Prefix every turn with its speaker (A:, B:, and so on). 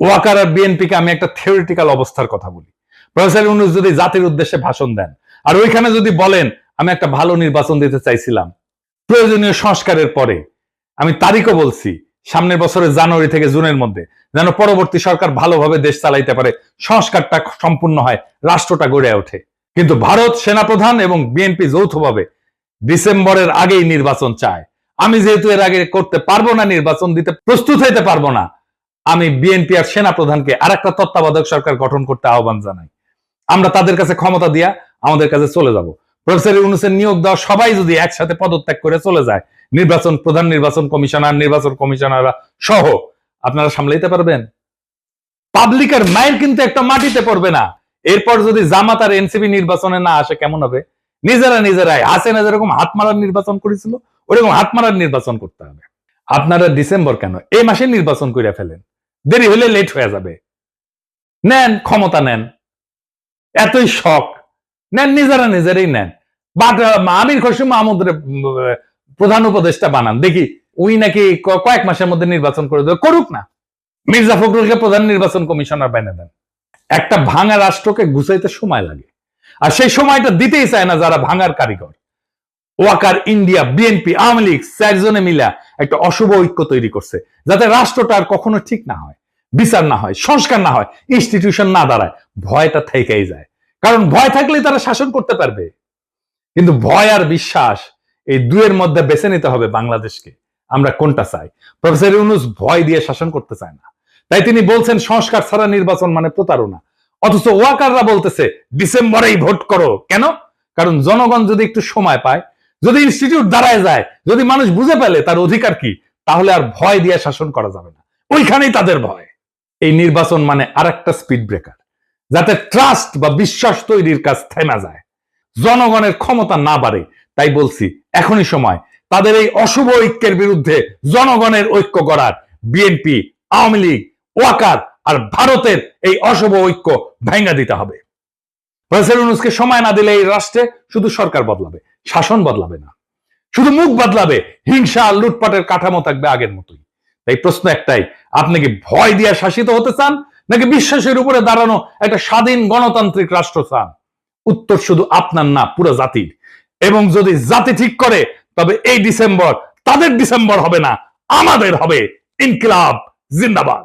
A: ওয়াকার আর বিএনপিকে আমি একটা থিওরিটিক্যাল অবস্থার কথা বলি। প্রফেসর ইউনুস যদি জাতির উদ্দেশ্যে ভাষণ দেন, আর ওইখানে যদি বলেন, আমি একটা ভালো নির্বাচন দিতে চাইছিলাম, প্রয়োজনীয় সংস্কারের পরে, আমি তারিখও বলছি, সামনের বছরের জানুয়ারি থেকে জুনের মধ্যে, যেন পরবর্তী সরকার ভালোভাবে দেশ চালাইতে পারে, সংস্কারটা সম্পূর্ণ হয়, রাষ্ট্রটা গড়ে ওঠে। কিন্তু ভারত সেনাপ্রধান এবং বিএনপি যৌথভাবে ডিসেম্বরের আগেই নির্বাচন চায়। আমি যেহেতু এর আগে করতে পারব না, নির্বাচন দিতে প্রস্তুত হইতে পারব না আমি বিএনপি আর সেনাপ্রধানকে আর একটা তত্ত্বাবধায়ক সরকার গঠন করতে আহ্বান জানাই। আমরা তাদের কাছে ক্ষমতা দিয়া আমাদের কাছে চলে যাব। প্রফেসর ইউনুসের নিয়োগ দেওয়া সবাই যদি একসাথে পদত্যাগ করে চলে যায়, নির্বাচন, প্রধান নির্বাচন কমিশনার, নির্বাচন কমিশনাররা সহ, আপনারা সামলাইতে পারবেন? পাবলিকের মাইল কিন্তু একটা মাটিতে পড়বে না। এরপর যদি জামাত আর এনসিপি নির্বাচনে না আসে, কেমন হবে? নিজেরা নিজেরাই, হাসিনা যেরকম হাত মারার নির্বাচন করেছিল, ওরকম হাত মারার নির্বাচন করতে হবে। আপনারা ডিসেম্বর কেন? এই মাসে নির্বাচন করে ফেলেন। দেরি হলে লেট হয়ে যাবে। নেন, ক্ষমতা নেন। এতই শখ। নেন, নিজেরা নিজেরাই নেন। আমির খসরু মাহমুদের প্রধান উপদেষ্টা বানান। দেখি উই নাকি কয়েক মাসের মধ্যে নির্বাচন করে দেবে। করুক না। মির্জা ফখরুলকে প্রধান নির্বাচন কমিশনার বানিয়ে দেন। একটা ভাঙা রাষ্ট্রকে গুছাইতে সময় লাগে। আর সেই সময়টা দিতেই চায় না যারা ভাঙার কারিগর। ওয়াকার, ইন্ডিয়া, বিএনপি, আওয়ামী লীগ, চারজনে মিলা একটা অশুভ ঐক্য তৈরি করছে, যাতে রাষ্ট্রটা আর কখনো ঠিক না হয়, বিচার না হয়, সংস্কার না হয় ইনস্টিটিউশন না দাঁড়ায়, ভয়টা থেকেই যায়। কারণ ভয় থাকলেই তারা শাসন করতে পারবে। কিন্তু ভয় আর বিশ্বাস এই দুয়ের মধ্যে বেছে নিতে হবে বাংলাদেশকে। আমরা কোনটা চাই? প্রফেসর ইউনুস ভয় দিয়ে শাসন করতে চায় না। তাই তিনি বলছেন, সংস্কার ছাড়া নির্বাচন মানে প্রতারণা। অথচ ওয়াকাররা বলতেছে, ডিসেম্বরেই ভোট করো। কেন? কারণ জনগণ যদি একটু সময় পায় যদি ইনস্টিটিউট দাঁড়ায় যায়, যদি মানুষ বুঝে পেলে তার অধিকার কি, তাহলে আর ভয় দিয়ে শাসন করা যাবে না। ওইখানেই তাদের ভয়। এই নির্বাচন মানে আরেকটা স্পিড ব্রেকার যাতে ট্রাস্ট বা বিশ্বাস তৈরির কাজ থেমা যায়। জনগণের ক্ষমতা না বাড়ে, তাই বলছি, এখনই সময়। তাদের এই অশুভ ঐক্যের বিরুদ্ধে জনগণের ঐক্য করার বিএনপি, আওয়ামী লীগ, ওয়াকার আর ভারতের এই অশুভ ঐক্য ভেঙে দিতে হবে। ইউনুসকে সময় না দিলে এই রাষ্ট্রে শুধু সরকার বদলাবে, শাসন বদলাবে না। শুধু মুখ বদলাবে, হিংসা আর লুটপাটের কাঠামো থাকবে আগের মতোই। তাই প্রশ্ন একটাই, আপনি কি ভয় দিয়ে শাসিত হতে চান, নাকি বিশ্বাসের উপরে দাঁড়ানো একটা স্বাধীন গণতান্ত্রিক রাষ্ট্র চান? উত্তর শুধু আপনার না, পুরো জাতির। এবং যদি জাতি ঠিক করে, তবে এই ডিসেম্বর তাদের ডিসেম্বর হবে না, আমাদের হবে ইনকিলাব, জিন্দাবাদ।